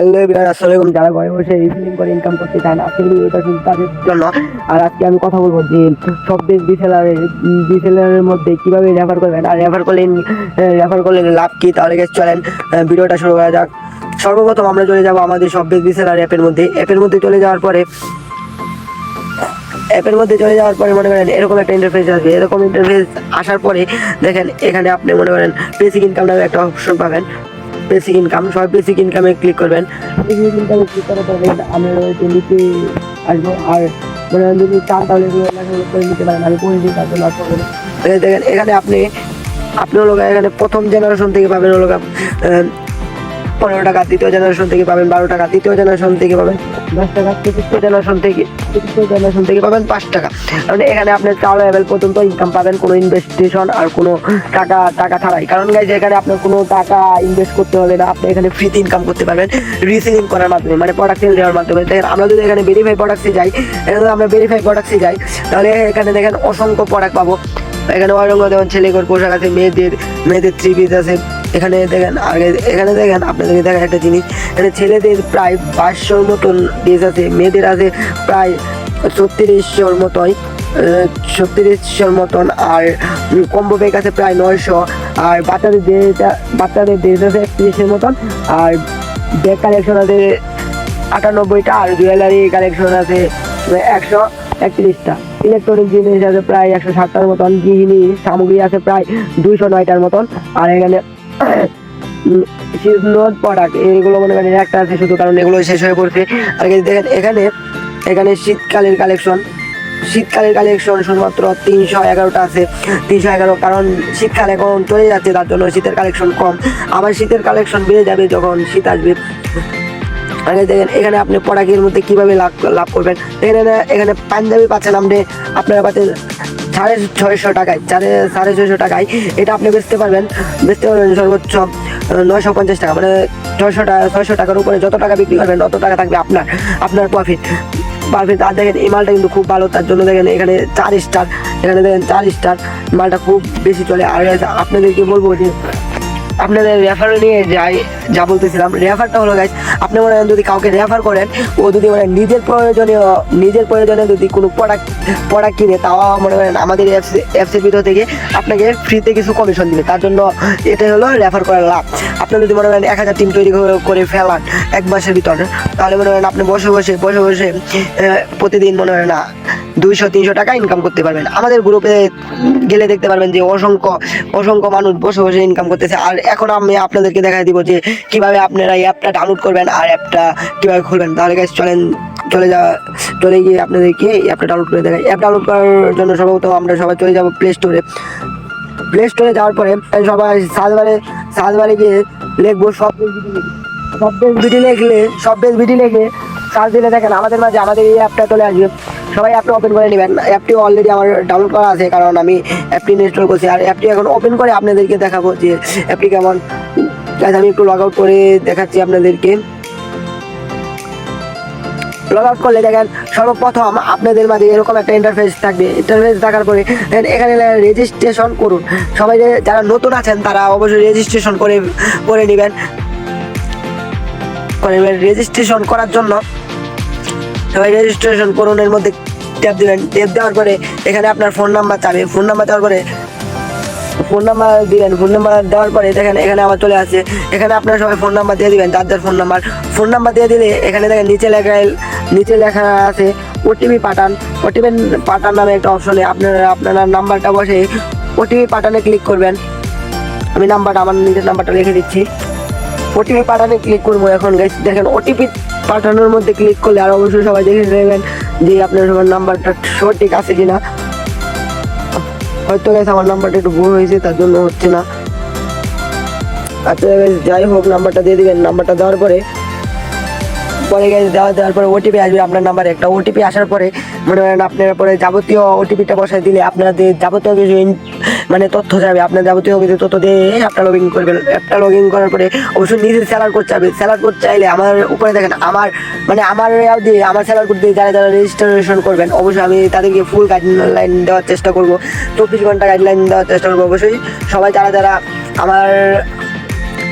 Hello everyone আসসালামু যারা ঘরে বসে রিফিলিং করে ইনকাম করতে চান আজকের ভিডিওটা শুধু তাদের জন্য। আর আজকে আমি কথা বলব যে, সব দেশ বিসেলারের বিসেলারের মধ্যে কীভাবে রেফার করবেন? আর রেফার করলে রেফার করলে লাভ কি? তাহলে গেছে চলেন ভিডিওটা শুরু করা যাক। সর্বপ্রথম আমরা চলে যাব আমাদের সব দেশ বিসেলার অ্যাপের মধ্যে। অ্যাপের মধ্যে চলে যাওয়ার পরে অ্যাপের মধ্যে চলে যাওয়ার পরে মনে করেন এরকম একটা ইন্টারফেস আসবে। এরকম ইন্টারফেস আসার পরে দেখেন, এখানে আপনি মনে করেন বেসিক ইনকাম নামে একটা অপশন পাবেন। বেসিক ইনকাম সবাই বেসিক ইনকামে ক্লিক করবেন। বেসিক ইনকামে ক্লিক করার পরে আমি ওই টোয়েন্টি আসব। আর মানে যদি চান তাহলে এগুলো করে নিতে পারেন। আমি করে দিই তার জন্য দেখেন এখানে আপনি আপনি হলো এখানে প্রথম জেনারেশন থেকে পাবেন হলো আহ, পনেরো টাকা দ্বিতীয় জেনারেশন থেকে পাবেন, বারো টাকা তৃতীয় জেনারেশন থেকে পাবেন, দশ টাকা চতুর্থ জেনারেশন থেকে চতুর্থ জেনারেশন থেকে পাবেন পাঁচ টাকা। কারণ এখানে আপনি চার লেভেল পর্যন্ত ইনকাম পাবেন, কোনো ইনভেস্টেশন আর কোনো টাকা টাকা ছাড়াই। কারণ গাইজ এখানে আপনার কোনো টাকা ইনভেস্ট করতে হবে না, আপনি এখানে ফ্রিতে ইনকাম করতে পারবেন রিসেলিং করার মাধ্যমে মানে প্রোডাক্ট সেল দেওয়ার মাধ্যমে। দেখেন, আমরা যদি এখানে ভেরিফাই প্রোডাক্টসে যাই, এখানে আমরা ভেরিফাই প্রোডাক্টসে যাই, তাহলে এখানে দেখেন অসংখ্য প্রোডাক্ট পাবো। এখানে অরঙ্গ যেমন ছেলেদের পোশাক আছে, মেয়েদের মেয়েদের থ্রি পিস আছে এখানে দেখেন, আগে এখানে দেখেন, আপনাদেরকে দেখেন একটা জিনিস। এখানে ছেলেদের প্রায় পাঁচশোর মতন ড্রেস আছে, মেয়েদের আছে প্রায় ছত্রিশশোর মতোই ছত্রিশশোর মতন, আর কম্বো ব্যাগ আছে প্রায় নয়শো, আর বাচ্চাদের যেটা বাচ্চাদের ড্রেস আছে একত্রিশের মতন, আর ব্যাগ কালেকশন আছে আটানব্বইটা, আর জুয়েলারি কালেকশন আছে একশো একত্রিশটা। ইলেকট্রনিক জিনিস আছে প্রায় একশো ষাটটার মতন গৃহিণী সামগ্রী আছে প্রায় দুইশো নয়টার মতন, আর এখানে সিজনাল প্রোডাক্ট এগুলো মনে করেন একটা আছে শুধু, কারণ এগুলো শেষ হয়ে পড়ছে। আর দেখেন, এখানে এখানে শীতকালের কালেকশন শীতকালের কালেকশন শুধুমাত্র তিনশো এগারোটা আছে। তিনশো এগারো, কারণ শীতকাল এখন চলে যাচ্ছে, তার জন্য শীতের কালেকশন কম। আবার শীতের কালেকশন বেড়ে যাবে যখন শীত আসবে। আগে দেখেন, এখানে আপনি পড়াকের মধ্যে কীভাবে লাভ লাভ করবেন? এখানে এখানে পাঞ্জাবি পাচ্ছেন আপনি। আপনার পাচ্ছেন সাড়ে ছয়শো টাকায়, সাড়ে সাড়ে ছয়শো টাকায়, এটা আপনি বেচতে পারবেন বেচতে পারবেন সর্বোচ্চ নয়শো পঞ্চাশ টাকা মানে ছয়শো টাকা, ছয়শো টাকার উপরে যত টাকা বিক্রি করবেন, তত টাকা থাকবে আপনার আপনার প্রফিট পারফেক্ট আর দেখেন, এই মালটা কিন্তু খুব ভালো, তার জন্য দেখেন, এখানে চার স্টার এখানে দেখেন, চার স্টার মালটা খুব বেশি চলে। আর আপনাদেরকে বলব যে আপনাদের রেফার নিয়ে যাই, যা বলতেছিলাম। রেফারটা হলো গাইজ আপনি মনে যদি কাউকে রেফার করেন, ও যদি মানে নিজের প্রয়োজনীয়, নিজের প্রয়োজনে যদি কোনো প্রোডাক্ট প্রোডাক্ট কিনে, তাও মনে করেন আমাদের অ্যাপস অ্যাপসের ভিতর থেকে আপনাকে ফ্রিতে কিছু কমিশন দিবে। তার জন্য এটাই হলো রেফার করার লাভ। আপনি যদি মনে করেন এক হাজার টিম তৈরি করে- ফেলান এক মাসের ভিতরে, তাহলে মনে করেন আপনি বসে বসে বসে বসে প্রতিদিন মনে করেন না দুইশো, তিনশো টাকা ইনকাম করতে পারবেন। আমাদের গ্রুপে গেলে দেখতে পারবেন যে অসংখ্য অসংখ্য মানুষ বসে বসে ইনকাম করতেছে। আর এখন আমি আপনাদেরকে দেখাই দিব যে কীভাবে আপনারা অ্যাপটা ডাউনলোড করবেন আর অ্যাপটা কীভাবে খুলবেন। তাহলে গাইজ চলেন, চলে যা চলে গিয়ে আপনাদেরকে অ্যাপটা ডাউনলোড করে দেখাই। অ্যাপ ডাউনলোড করার জন্য সম্ভবত আমরা সবাই চলে যাব প্লে স্টোরে প্লে স্টোরে যাওয়ার পরে সবাই সাজবারে সাজবারে গিয়ে লিখব সব সব বেশ ভিডি লিখলে, সব বেশ ভিডি লিখে সার্চ দিলে দেখেন আমাদের মাঝে আমাদের এই অ্যাপটা চলে আসবে। সবাই অ্যাপটা ওপেন করে নেবেন। অ্যাপটি অলরেডি আমার ডাউনলোড করা আছে, কারণ আমি অ্যাপটি ইনস্টল করছি। আর অ্যাপটি এখন ওপেন করে আপনাদেরকে দেখাবো যে অ্যাপটি কেমন। আমি একটু লগ আউট করে দেখাচ্ছি আপনাদেরকে। লগ আউট করলে দেখেন সর্বপ্রথম আপনাদের মাঝে এরকম একটা ইন্টারফেস থাকবে। ইন্টারফেস থাকার পরে এখানে রেজিস্ট্রেশন করুন। সবাই যারা নতুন আছেন, তারা অবশ্যই রেজিস্ট্রেশন করে করে নেবেন। করে রেজিস্ট্রেশন করার জন্য সবাই রেজিস্ট্রেশন করুন এর মধ্যে ট্যাপ দেবেন। ট্যাপ দেওয়ার পরে এখানে আপনার ফোন নাম্বার চাবে। ফোন নাম্বার দেওয়ার পরে ফোন নাম্বার দিলেন ফোন নাম্বার দেওয়ার পরে দেখেন এখানে আমার চলে আসছে। এখানে আপনারা সবাই ফোন নাম্বার দিয়ে দিবেন যার ফোন নাম্বার ফোন নাম্বার দিয়ে দিলে এখানে দেখেন নিচে লেখা নিচে লেখা আছে ওটিপি পাঠান ওটিপি পাঠান নামে একটা অপশনে আপনারা আপনারা নাম্বারটা বসে ওটিপি পাঠানে ক্লিক করবেন। আমি নাম্বারটা আমার নিজের নাম্বারটা লিখে দিচ্ছি। ওটিপি পাঠানে ক্লিক করব এখন। দেখেন ওটিপি পাঠানোর মধ্যে ক্লিক করলে আর অবশ্যই সবাই দেখে নেবেন যে আপনার সবার নাম্বারটা সঠিক আছে কিনা। হয়তো গাইস আমার নাম্বারটা একটু ভুল হয়েছে, তার জন্য হচ্ছে না। আচ্ছা যাই হোক নাম্বারটা দিয়ে দিবেন। নাম্বারটা দেওয়ার পরে পরে গেছে দেওয়া দেওয়ার পরে ওটিপি আসবে আপনার নাম্বারে একটা ওটিপি আসার পরে, মনে করেন আপনার পরে যাবতীয় ওটিপিটা বসায় দিলে আপনাদের যাবতীয় কিছু মানে তথ্য যাবে, আপনার যাবতীয় কিছু তথ্য দিয়ে অ্যাপটা লগ ইন করবেন। অ্যাপটা লগ ইন করার পরে অবশ্যই নিজের স্যালার করতে হবে স্যালার করতে চাইলে আমার উপরে দেখেন, আমার মানে আমার দিয়ে আমার স্যালার কোড দিয়ে যারা যারা রেজিস্ট্রেশন করবেন, অবশ্যই আমি তাদেরকে ফুল গাইডলাইন দেওয়ার চেষ্টা করব। চব্বিশ ঘণ্টা গাইডলাইন দেওয়ার চেষ্টা করব। অবশ্যই সবাই যারা যারা আমার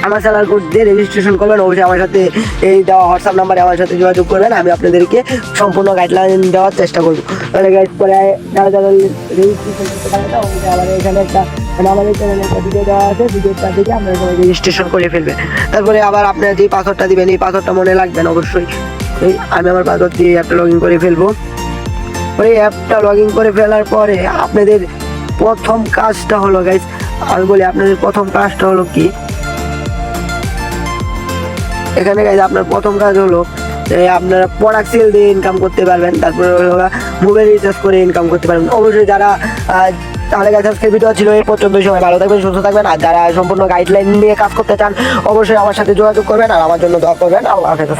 আমার স্যালার কোড রেজিস্ট্রেশন করবেন। অবশ্যই আমার সাথে এই দেওয়া হোয়াটসঅ্যাপ নাম্বারে আমার সাথে যোগাযোগ করবেন। আমি আপনাদেরকে সম্পূর্ণ গাইডলাইন দেওয়ার চেষ্টা করব। তাহলে গাইড করে যারা যারা রেজিস্ট্রেশন অবশ্যই আমার এখানে একটা মানে আমাদের চ্যানেলে একটা ভিডিও দেওয়া আছে। ভিডিওটা দেখে আপনারা রেজিস্ট্রেশন করে ফেলবেন। তারপরে আবার আপনারা যে পাসওয়ার্ডটা দিবেন, এই পাসওয়ার্ডটা মনে রাখবেন অবশ্যই। এই আমি আমার পাসওয়ার্ড দিয়ে অ্যাপটা লগ ইন করে ফেলব। পরে অ্যাপটা লগ ইন করে ফেলার পরে আপনাদের প্রথম কাজটা হলো গাইজ আমি বলি আপনাদের প্রথম কাজটা হলো কি? এখানে গাইজ আপনার প্রথম কাজ হলো আপনারা প্রোডাক্ট সেল দিয়ে ইনকাম করতে পারবেন, তারপরে মোবাইল রিচার্জ করে ইনকাম করতে পারবেন। অবশ্যই যারা তাহলে গাইজ আজকের ভিডিও ছিল, এই পর্যন্ত সময় ভালো থাকবেন, সুস্থ থাকবেন, আর যারা সম্পূর্ণ গাইডলাইন নিয়ে কাজ করতে চান, অবশ্যই আমার সাথে যোগাযোগ করবেন আর আমার জন্য দোয়া করবেন। আল্লাহ হাফেজ